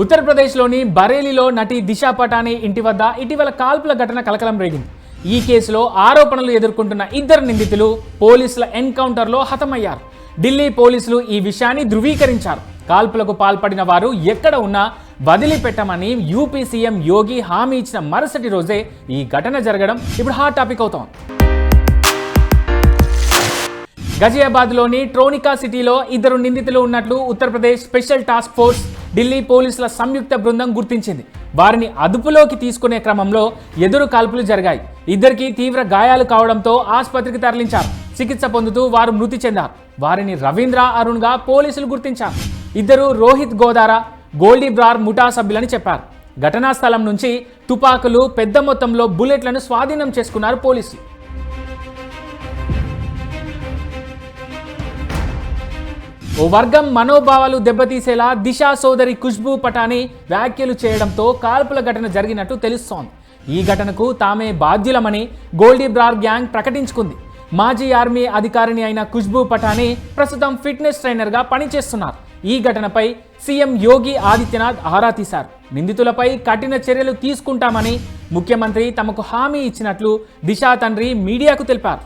ఉత్తరప్రదేశ్లోని బరేలీలో నటి దిశా పటాని ఇంటి వద్ద ఇటీవల కాల్పుల ఘటన కలకలం రేగింది. ఈ కేసులో ఆరోపణలు ఎదుర్కొంటున్న ఇద్దరు నిందితులు పోలీసుల ఎన్కౌంటర్లో హతమయ్యారు. ఢిల్లీ పోలీసులు ఈ విషయాన్ని ధృవీకరించారు. కాల్పులకు పాల్పడిన వారు ఎక్కడ ఉన్నా వదిలిపెట్టమని యూపీ సీఎం యోగి హామీ ఇచ్చిన మరుసటి రోజే ఈ ఘటన జరగడం ఇప్పుడు హాట్ టాపిక్ అవుతాం గజియాబాద్లోని ట్రోనికా సిటీలో ఇద్దరు నిందితులు ఉన్నట్లు Uttar Pradesh special task force Delhi పోలీసుల సంయుక్త బృందం గుర్తించింది. వారిని అదుపులోకి తీసుకునే క్రమంలో ఎదురు కాల్పులు జరిగాయి. ఇద్దరికి తీవ్ర గాయాలు కావడంతో ఆసుపత్రికి తరలించారు. చికిత్స పొందుతూ వారు మృతి చెందారు. వారిని రవీంద్ర అరుణ్గా పోలీసులు గుర్తించారు. ఇద్దరు రోహిత్ గోదారా గోల్డీ బ్రార్ ముఠా సభ్యులని చెప్పారు. ఘటనా స్థలం నుంచి తుపాకులు పెద్ద మొత్తంలో బుల్లెట్లను స్వాధీనం చేసుకున్నారు పోలీసులు. ఓ వర్గం మనోభావాలు దెబ్బతీసేలా దిశా సోదరి ఖుష్బూ పటాని వ్యాఖ్యలు చేయడంతో కాల్పుల ఘటన జరిగినట్టు తెలుస్తోంది. ఈ ఘటనకు తామే బాధ్యులమని గోల్డీ బ్రార్ గ్యాంగ్ ప్రకటించుకుంది. మాజీ ఆర్మీ అధికారిని అయిన ఖుష్బూ పటాని ప్రస్తుతం ఫిట్నెస్ ట్రైనర్గా పనిచేస్తున్నారు. ఈ ఘటనపై సీఎం యోగి ఆదిత్యనాథ్ ఆరా తీశారు. నిందితులపై కఠిన చర్యలు తీసుకుంటామని ముఖ్యమంత్రి తమకు హామీ ఇచ్చినట్లు దిశా తండ్రి మీడియాకు తెలిపారు.